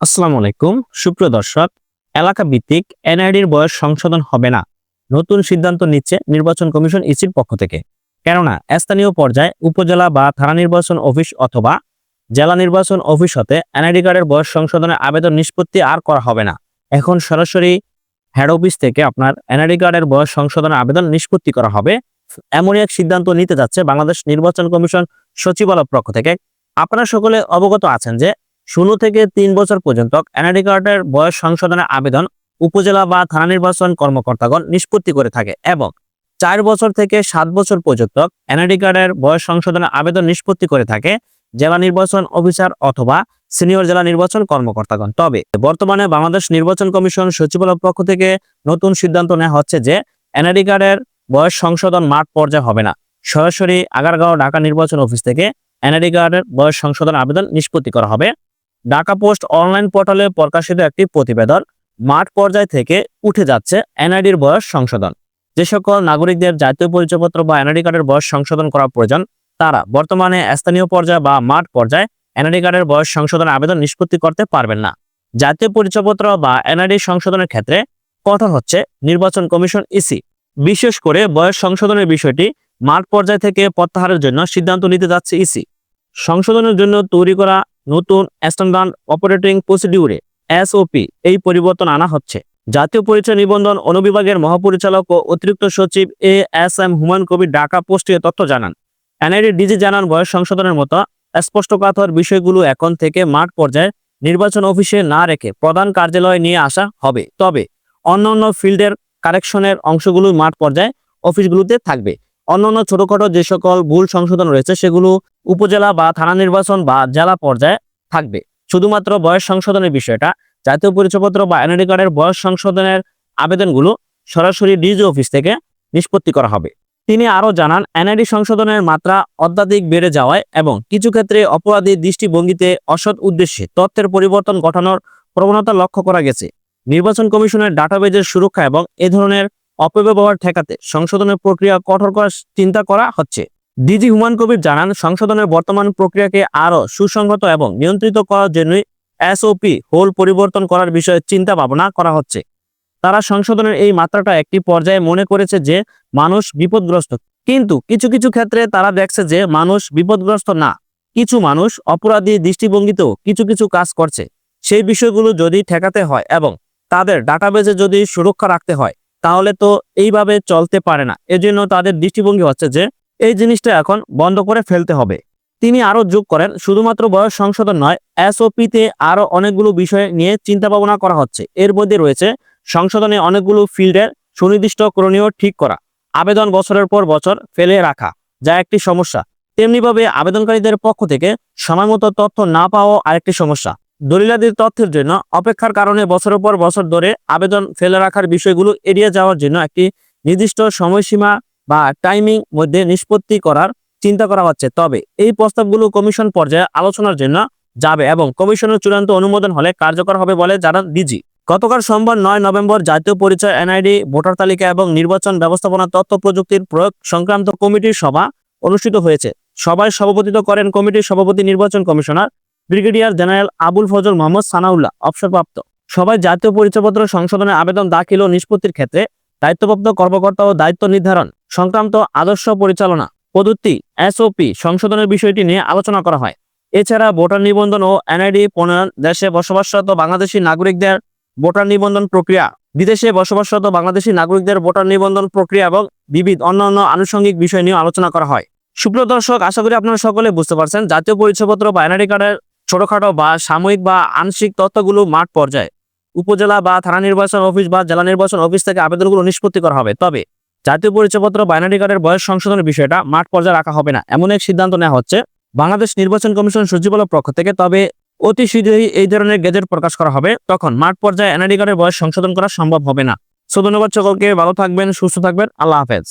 আসসালামু আলাইকুম। সুপ্রিয় দর্শক এলাকা ভিত্তিক এনআইডির বয়স সংশোধন হবে না। নতুন সিদ্ধান্ত নিচ্ছে নির্বাচন কমিশন ইসির পক্ষ থেকে। কেননা, স্থানীয় পর্যায়ে উপজেলা বা থানা নির্বাচন অফিস অথবা জেলা নির্বাচন অফিস হতে এনআইডি কার্ডের বয়স সংশোধনের আবেদন নিষ্পত্তি আর করা হবে না। এখন সরাসরি হেড অফিস থেকে আপনার এনআইডি কার্ডের বয়স সংশোধনের আবেদন নিষ্পত্তি করা হবে। এমনই এক সিদ্ধান্ত নিতে যাচ্ছে বাংলাদেশ নির্বাচন কমিশন সচিবালয় পক্ষ থেকে। আপনারা সকলে অবগত আছেন যে শূন্য থেকে তিন বছর পর্যন্ত এনআইডি কার্ডের বয়স সংশোধনের আবেদন উপজেলা বা থানা নির্বাচন কর্মকর্তাগণ নিষ্পত্তি করে থাকে এবং চার বছর থেকে সাত বছর পর্যন্ত এনআইডি কার্ডের বয়স সংশোধনের আবেদন নিষ্পত্তি করে থাকে জেলা নির্বাচন অফিসার অথবা সিনিয়র জেলা নির্বাচন কর্মকর্তাগণ। তবে বর্তমানে বাংলাদেশ নির্বাচন কমিশন সচিবালয় পক্ষ থেকে নতুন সিদ্ধান্ত নেওয়া হচ্ছে যে এনআইডি কার্ডের বয়স সংশোধন মাঠ পর্যায়ে হবে না। সরাসরি আগারগাঁও ঢাকা নির্বাচন অফিস থেকে এনআইডি কার্ডের বয়স সংশোধন আবেদন নিষ্পত্তি করা হবে। ঢাকা পোস্ট অনলাইন পোর্টালে প্রকাশিত একটি প্রতিবেদন মাঠ পর্যায় থেকে উঠে যাচ্ছে এনআইডির বয়স সংশোধন। যে সকল নাগরিকদের জাতীয় পরিচয়পত্র বা এনআইডি কার্ডের বয়স সংশোধন করা প্রয়োজন, তারা বর্তমানে স্থানীয় পর্যায়ে বা মাঠ পর্যায়ে এনআইডি কার্ডের বয়স সংশোধন আবেদন নিষ্পত্তি করতে পারবেন না। জাতীয় পরিচয়পত্র বা এনআইডি সংশোধনের ক্ষেত্রে কঠোর হচ্ছে নির্বাচন কমিশন ইসি। বিশেষ করে বয়স সংশোধনের বিষয়টি মাঠ পর্যায় থেকে প্রত্যাহারের জন্য সিদ্ধান্ত নিতে যাচ্ছে ইসি। সংশোধনের জন্য তৈরি করা নতুন স্ট্যান্ডার্ড অপারেটিং প্রসিডিউরে এসওপি এই পরিবর্তন আনা হচ্ছে। জাতীয় পরিচয় নিবন্ধন অনুবিভাগের মহাপরিচালক ও অতিরিক্ত সচিব A S M Humayun Kabir Dhaka পোস্টে তথ্য জানান। এনআইডি ডিজি জানান, বয়স সংশোধনের মতো স্পষ্টকাতর বিষয়গুলো এখন থেকে মাঠ পর্যায়ে নির্বাচন অফিসে না রেখে প্রধান কার্যালয়ে নিয়ে আসা হবে। তবে অন্যান্য ফিল্ডের কারেকশনের অংশগুলো মাঠ পর্যায়ে অফিসগুলোতে থাকবে। অন্যান্য ছোটখাটো যে সকল ভুল সংশোধন রয়েছে, সেগুলো উপজেলা বা থানা নির্বাচন বা জেলা পর্যায়ে থাকবে। শুধুমাত্র বয়স সংশোধনের বিষয়টা, জাতীয় পরিচয়পত্র বা এনআইডি কার্ডের বয়স সংশোধনের আবেদনগুলো সরাসরি ডিজি অফিস থেকে নিষ্পত্তি করা হবে। তিনি আরও জানান, এনআইডি সংশোধনের মাত্রা অত্যাধিক বেড়ে যাওয়ায় এবং কিছু ক্ষেত্রে অপরাধী দৃষ্টিভঙ্গিতে অসৎ উদ্দেশ্যে তথ্যের পরিবর্তন ঘটানোর প্রবণতা লক্ষ্য করা গেছে। নির্বাচন কমিশনের ডাটাবেজের সুরক্ষা এবং এ ধরনের অপব্যবহার ঠেকাতে সংশোধনের প্রক্রিয়া কঠোর করার চিন্তা করা হচ্ছে। ডিজি হুমান কবির জানান, সংশোধনের বর্তমান প্রক্রিয়াকে আরও সুসংহত এবং নিয়ন্ত্রিত করার জন্যই এসওপি হোল পরিবর্তন করার বিষয়ে চিন্তা ভাবনা করা হচ্ছে। তারা সংশোধনের এই মাত্রাটা একটি পর্যায়ে মনে করেছে যে মানুষ বিপদগ্রস্ত। কিন্তু কিছু কিছু ক্ষেত্রে তারা দেখছে যে মানুষ বিপদগ্রস্ত না। কিছু মানুষ অপরাধী দৃষ্টিভঙ্গিতেও কিছু কিছু কাজ করছে। সেই বিষয়গুলো যদি ঠেকাতে হয় এবং তাদের ডাটাবেজে যদি সুরক্ষা রাখতে হয় তাহলে তো এইভাবে চলতে পারে না। এজন্য তাদের দৃষ্টিভঙ্গি হচ্ছে যে, এই জিনিসটা এখন বন্ধ করে ফেলতে হবে। তিনি আরও যোগ করেন, শুধুমাত্র বয়স সংশোধন নয়, এসওপিতে আরও অনেকগুলো বিষয় নিয়ে চিন্তা ভাবনা করা হচ্ছে। এর মধ্যে রয়েছে, সংশোধনে অনেকগুলো ফিল্ডের সুনির্দিষ্ট করণীয় ঠিক করা, আবেদন বছরের পর বছর ফেলে রাখা, যা একটি সমস্যা। তেমনিভাবে আবেদনকারীদের পক্ষ থেকে সময়মতো তথ্য না পাওয়া আরেকটি সমস্যা। দলিলাদির তথ্যের জন্য অপেক্ষার কারণে বছরের পর বছর ধরে আবেদন ফেলে রাখার বিষয়গুলো এড়িয়ে যাওয়ার জন্য একটি নির্দিষ্ট সময়সীমা বা টাইমিং মধ্যে নিষ্পত্তি করার চিন্তা করা হচ্ছে। তবে এই প্রস্তাবগুলো কমিশন পর্যায়ে আলোচনার জন্য যাবে এবং কমিশনের চূড়ান্ত অনুমোদন হলে কার্যকর হবে বলে জানান ডিজি। গতকাল সোমবার নয় নভেম্বর জাতীয় পরিচয়, এনআইডি, ভোটার তালিকা এবং নির্বাচন ব্যবস্থাপনা তথ্য প্রযুক্তির প্রয়োগ সংক্রান্ত কমিটির সভা অনুষ্ঠিত হয়েছে। সভায় সভাপতিত্ব করেন কমিটির সভাপতি নির্বাচন commissioner brigadier general Abul Fazal Mohammad Sanaullah, অবসরপ্রাপ্ত। সবাই জাতীয় পরিচয়পত্র সংশোধনের আবেদন দাখিল ও নিষ্পত্তির ক্ষেত্রে দায়িত্বপ্রাপ্ত কর্মকর্তা ও দায়িত্ব নির্ধারণ সংক্রান্ত আদর্শ পরিচালনা পদ্ধতি এসওপি সংশোধনের বিষয়টি নিয়ে আলোচনা করা হয়। এছাড়া ভোটার নিবন্ধন ও এনআইডি প্রণয়ন, দেশে বসবাসরত বাংলাদেশি নাগরিকদের ভোটার নিবন্ধন প্রক্রিয়া, বিদেশে বসবাসরত বাংলাদেশি নাগরিকদের ভোটার নিবন্ধন প্রক্রিয়া এবং বিবিধ অন্যান্য আনুষঙ্গিক বিষয় নিয়ে আলোচনা করা হয়। সুপ্রিয় দর্শক, আশা করি আপনারা সকলে বুঝতে পারছেন, জাতীয় পরিচয়পত্র বা এনআইডি কার্ডের ছোটখাটো বা সাময়িক বা আংশিক তথ্যগুলো মাঠ পর্যায়ে। উপজেলা বা থানা নির্বাচন অফিস বা জেলা নির্বাচন অফিস থেকে আবেদনগুলো নিষ্পত্তি করা হবে। তবে জাতীয় পরিচয়পত্র বাইনারি কার্ডের বয়স সংশোধনের বিষয়টা মাঠ পর্যায়ে রাখা হবে না। এমন এক সিদ্ধান্ত নেওয়া হচ্ছে বাংলাদেশ নির্বাচন কমিশন সচিবালয় পক্ষ থেকে। তবে অতি শীঘ্রই এই ধরনের গেজেট প্রকাশ করা হবে। তখন মাঠ পর্যায়ে এনআইডি কার্ডের বয়স সংশোধন করা সম্ভব হবে না। সো ধন্যবাদ সকলকে, ভালো থাকবেন, সুস্থ থাকবেন। আল্লাহ হাফেজ।